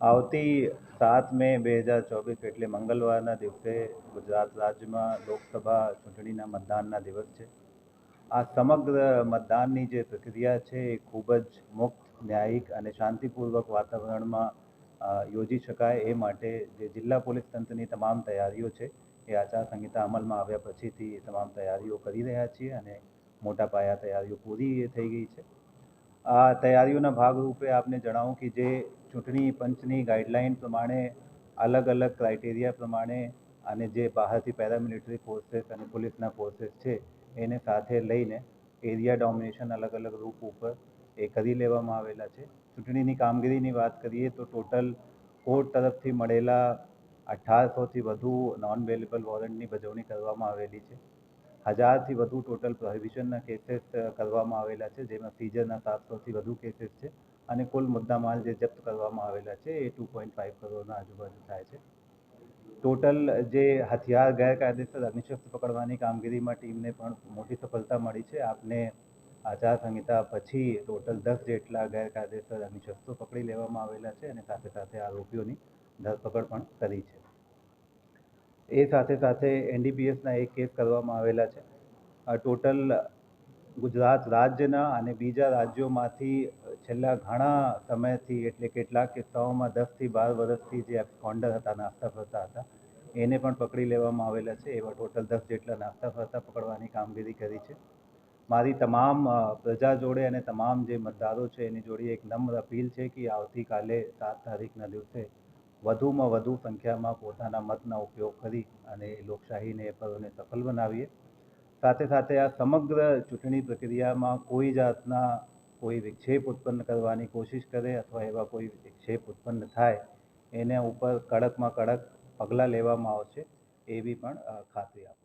આવતી સાત મે બે હજાર ચોવીસ એટલે મંગળવારના દિવસે ગુજરાત રાજ્યમાં લોકસભા ચૂંટણીના મતદાનના દિવસ છે. આ સમગ્ર મતદાનની જે પ્રક્રિયા છે એ ખૂબ જ મુક્ત, ન્યાયિક અને શાંતિપૂર્વક વાતાવરણમાં યોજી શકાય એ માટે જે જિલ્લા પોલીસ તંત્રની તમામ તૈયારીઓ છે એ આચારસંહિતા અમલમાં આવ્યા પછીથી તમામ તૈયારીઓ કરી રહ્યા છીએ અને મોટા પાયા તૈયારીઓ પૂરી થઈ ગઈ છે. આ તૈયારીઓના ભાગરૂપે આપને જણાવું કે જે ચૂંટણી પંચની ગાઈડલાઇન પ્રમાણે, અલગ અલગ ક્રાઇટેરિયા પ્રમાણે અને જે બહારથી પેરામિલિટરી ફોર્સીસ અને પોલીસના ફોર્સીસ છે, એને સાથે લઈને એરિયા ડોમિનેશન અલગ અલગ રૂપ ઉપર એ કરી લેવામાં આવેલા છે. ચૂંટણીની કામગીરીની વાત કરીએ તો ટોટલ કોર્ટ તરફથી મળેલા અઠારસોથી વધુ નોન વેલેબલ વોરંટની ભજવણી કરવામાં આવેલી છે. હજારથી વધુ ટોટલ પ્રોહિબિશનના કેસીસ કરવામાં આવેલા છે, જેમાં સીઝરના સાતસોથી વધુ કેસીસ છે અને કુલ મુદ્દામાલ જે જપ્ત કરવામાં આવેલા છે એ ટુ પોઈન્ટ ફાઇવ કરોડના આજુબાજુ થાય છે. ટોટલ જે હથિયાર ગેરકાયદેસર અગ્નિશસ્ત્ર પકડવાની કામગીરીમાં ટીમને પણ મોટી સફળતા મળી છે. આપને આચારસંહિતા પછી ટોટલ દસ જેટલા ગેરકાયદેસર અગ્નિશસ્ત્રો પકડી લેવામાં આવેલા છે અને સાથે સાથે આરોપીઓની ધરપકડ પણ કરી છે. એ સાથે સાથે એનડીપીએસના એક કેસ કરવામાં આવેલા છે. ટોટલ ગુજરાત રાજ્યના અને બીજા રાજ્યોમાંથી છેલ્લા ઘણા સમયથી એટલે કેટલાક કિસ્સાઓમાં દસથી બાર વર્ષથી જે કોન્ડર હતા, નાસ્તા ફરતા હતા, એને પણ પકડી લેવામાં આવેલા છે. એવા ટોટલ દસ જેટલા નાસ્તા ફરતા પકડવાની કામગીરી કરી છે. મારી તમામ પ્રજા જોડે અને તમામ જે મતદારો છે, એની જોડે એક નમ્ર અપીલ છે કે આવતીકાલે સાત તારીખના દિવસે વધુમાં વધુ સંખ્યામાં પોતાના મતનો ઉપયોગ કરી અને લોકશાહીને પર્વને સફળ બનાવીએ. સાથે સાથે આ સમગ્ર ચૂંટણી પ્રક્રિયામાં કોઈ જાતના કોઈ વિક્ષેપ ઉત્પન્ન કરવાની કોશિશ કરે અથવા એવા કોઈ વિક્ષેપ ઉત્પન્ન થાય, એના ઉપર કડકમાં કડક પગલાં લેવામાં આવશે એવી પણ ખાતરી આપું